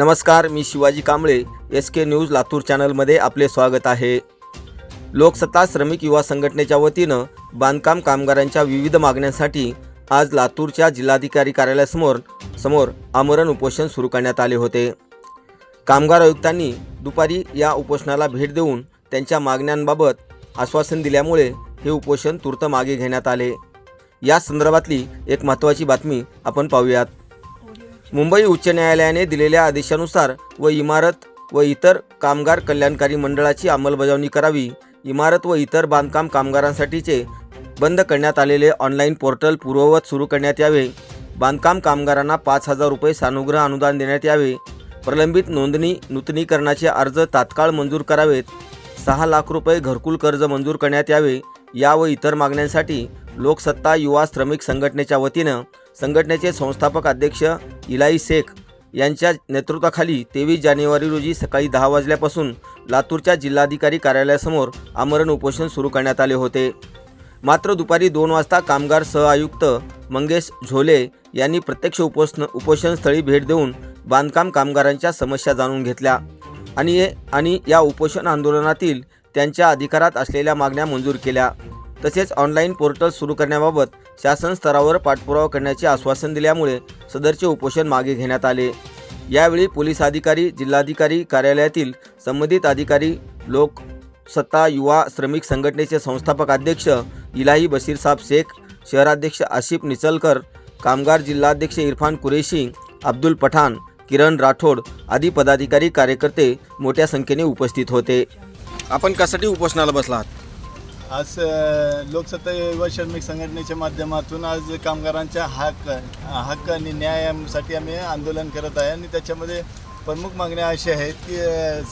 नमस्कार मी Shivaji Kamble S K news Latur चॅनलमध्ये आपले स्वागत आहे. लोकसत्ता श्रमिक युवा संघटनेच्या वतीनं बांधकाम कामगारांच्या विविध मागण्यांसाठी आज लातूरच्या जिल्हाधिकारी कार्यालयासमोर समोर आमरण उपोषण सुरू करण्यात आले होते. कामगार आयुक्तांनी दुपारी या उपोषणाला भेट देऊन त्यांच्या मागण्यांबाबत आश्वासन दिल्यामुळे हे उपोषण तूर्त मागे घेण्यात आले. या संदर्भातली एक महत्त्वाची बातमी आपण पाहूयात. मुंबई उच्च न्यायालयाने दिलेल्या आदेशानुसार व इमारत व इतर कामगार कल्याणकारी मंडळाची अंमलबजावणी करावी. इमारत व इतर बांधकाम कामगारांसाठीचे बंद करण्यात आलेले ऑनलाईन पोर्टल पूर्ववत सुरू करण्यात यावे. बांधकाम कामगारांना पाच हजार रुपये सानुग्रह अनुदान देण्यात यावे. प्रलंबित नोंदणी नूतनीकरणाचे अर्ज तात्काळ मंजूर करावेत. सहा लाख रुपये घरकुल कर्ज मंजूर करण्यात यावे. या व इतर मागण्यांसाठी लोकसत्ता युवा श्रमिक संघटनेच्या वतीनं संघटनेचे संस्थापक अध्यक्ष इलाई शेख यांच्या नेतृत्वाखाली तेवीस जानेवारी रोजी सकाळी दहा वाजल्यापासून लातूरच्या जिल्हाधिकारी कार्यालयासमोर आमरण उपोषण सुरू करण्यात आले होते. मात्र दुपारी दोन वाजता कामगार सहआयुक्त मंगेश झोले यांनी प्रत्यक्ष उपोषण उपोषणस्थळी भेट देऊन बांधकाम कामगारांच्या समस्या जाणून घेतल्या आणि आणि या उपोषण आंदोलनातील त्यांच्या अधिकारात असलेल्या मागण्या मंजूर केल्या. तसेच ऑनलाईन पोर्टल सुरू करण्याबाबत शासन स्तरावर पाठपुरावा करण्याचे आश्वासन दिल्यामुळे सदरचे उपोषण मागे घेण्यात आले. यावेळी पोलीस अधिकारी जिल्हाधिकारी कार्यालयातील संबंधित अधिकारी लोकसत्ता युवा श्रमिक संघटनेचे संस्थापक अध्यक्ष इलाही बशीरसाब शेख शहराध्यक्ष आशिफ निचलकर कामगार जिल्हाध्यक्ष इरफान कुरेशी अब्दुल पठाण किरण राठोड आदी पदाधिकारी कार्यकर्ते मोठ्या संख्येने उपस्थित होते. आपण कशासाठी उपोषणाला बसला आहात? आज लोकसत्ता युवा श्रमिक संघटनेच्या माध्यमातून आज कामगारांच्या हक्क हक्क आणि न्यायासाठी आम्ही आंदोलन करत आहे आणि त्याच्यामध्ये प्रमुख मागण्या अशा आहेत की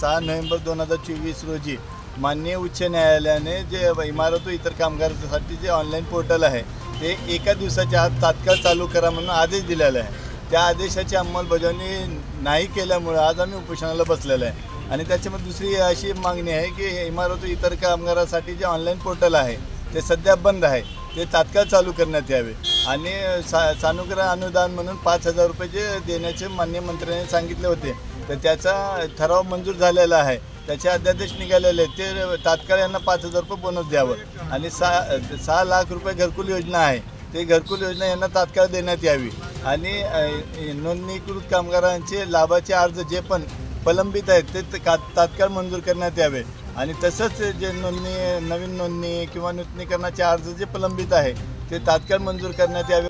सहा नोव्हेंबर दोन हजार चोवीस रोजी माननीय उच्च न्यायालयाने जे इमारत व इतर कामगारांसाठी जे ऑनलाईन पोर्टल आहे ते एका दिवसाच्या आत तात्काळ चालू करा म्हणून आदेश दिलेला आहे. त्या आदेशाची अंमलबजावणी नाही केल्यामुळे आज आम्ही उपोषणाला बसलेलो आहे. आणि त्याच्यामध्ये दुसरी अशी मागणी आहे की इमारत इतर कामगारांसाठी जे ऑनलाईन पोर्टल आहे ते सध्या बंद आहे. ते तात्काळ चालू करण्यात यावे. आणि सा सानुग्रह अनुदान म्हणून पाच हजार रुपये जे देण्याचे मान्य मंत्र्यांनी सांगितले होते तर त्याचा ठराव मंजूर झालेला आहे. त्याचे अध्यादेश निघालेले आहेत ते तात्काळ यांना पाच हजार रुपये बोनस द्यावं. आणि सहा सहा लाख रुपये घरकुल योजना आहे ते घरकुल योजना यांना तात्काळ देण्यात यावी. आणि नोंदणीकृत कामगारांचे लाभाचे अर्ज जे पण प्रलंबित आहेत. ते त- का- तात्काळ मंजूर करण्यात यावे. आणि तसंच जे नोंदणी नवीन नोंदणी किंवा नूतनीकरणाचे अर्ज जे प्रलंबित आहे ते तात्काळ मंजूर करण्यात यावे.